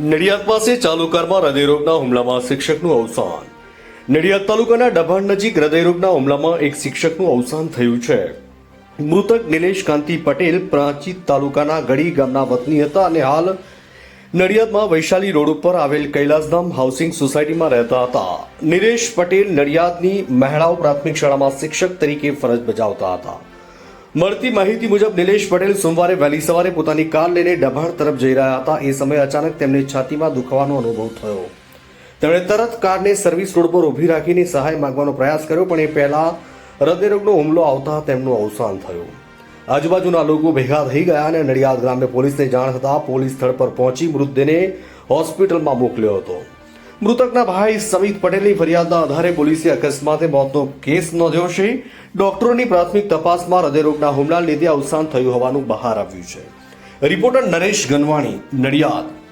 નડિયાદ પાસે ચાલુકારમાં હૃદયરોગના હુમલામાં શિક્ષકનું અવસાન. નડિયાદ તાલુકાના ડભાણ નજીક હૃદયરોગના હુમલામાં એક શિક્ષકનું અવસાન થયું છે. મૃતક નિલેશ કાંતિ પટેલ પ્રાંચી તાલુકાના ગડી ગામના વતની હતા અને હાલ નડિયાદમાં વૈશાલી રોડ ઉપર આવેલ કૈલાસધામ હાઉસિંગ સોસાયટીમાં રહેતા હતા. નિલેશ પટેલ નડિયાદની મહેળાઓ પ્રાથમિક શાળામાં શિક્ષક તરીકે ફરજ બજાવતા હતા. મળતી માહિતી મુજબ નિલેશ પટેલ સોમવારે વહેલી સવારે પોતાની કાર લઈને ડભાણ તરફ જઈ રહ્યા હતા. એ સમયે અચાનક તેમને છાતીમાં દુખાવાનો અનુભવ થયો. તેમણે તરત કારને સર્વિસ રોડ પર ઊભી રાખીને સહાય માંગવાનો પ્રયાસ કર્યો, પણ એ પહેલા હૃદયરોગનો હુમલો આવતા તેમનું અવસાન થયું. આજુબાજુના લોકો ભેગા થઈ ગયા અને નડિયાદ ગ્રામ્ય પોલીસને જાણ થતાં પોલીસ સ્થળ પર પહોંચી મૃતદેહને હોસ્પિટલમાં મોકલ્યો હતો. મૃતકના ભાઈ સમિત પટેલની ફરિયાદના આધારે પોલીસે અકસ્માતે મોતનો કેસ નોંધ્યો છે. ડોક્ટરોની પ્રાથમિક તપાસમાં હૃદયરોગના હુમલા લીધે અવસાન થયું હોવાનું બહાર આવ્યું છે. રિપોર્ટર નરેશ ગનવાણી, નડિયાદ.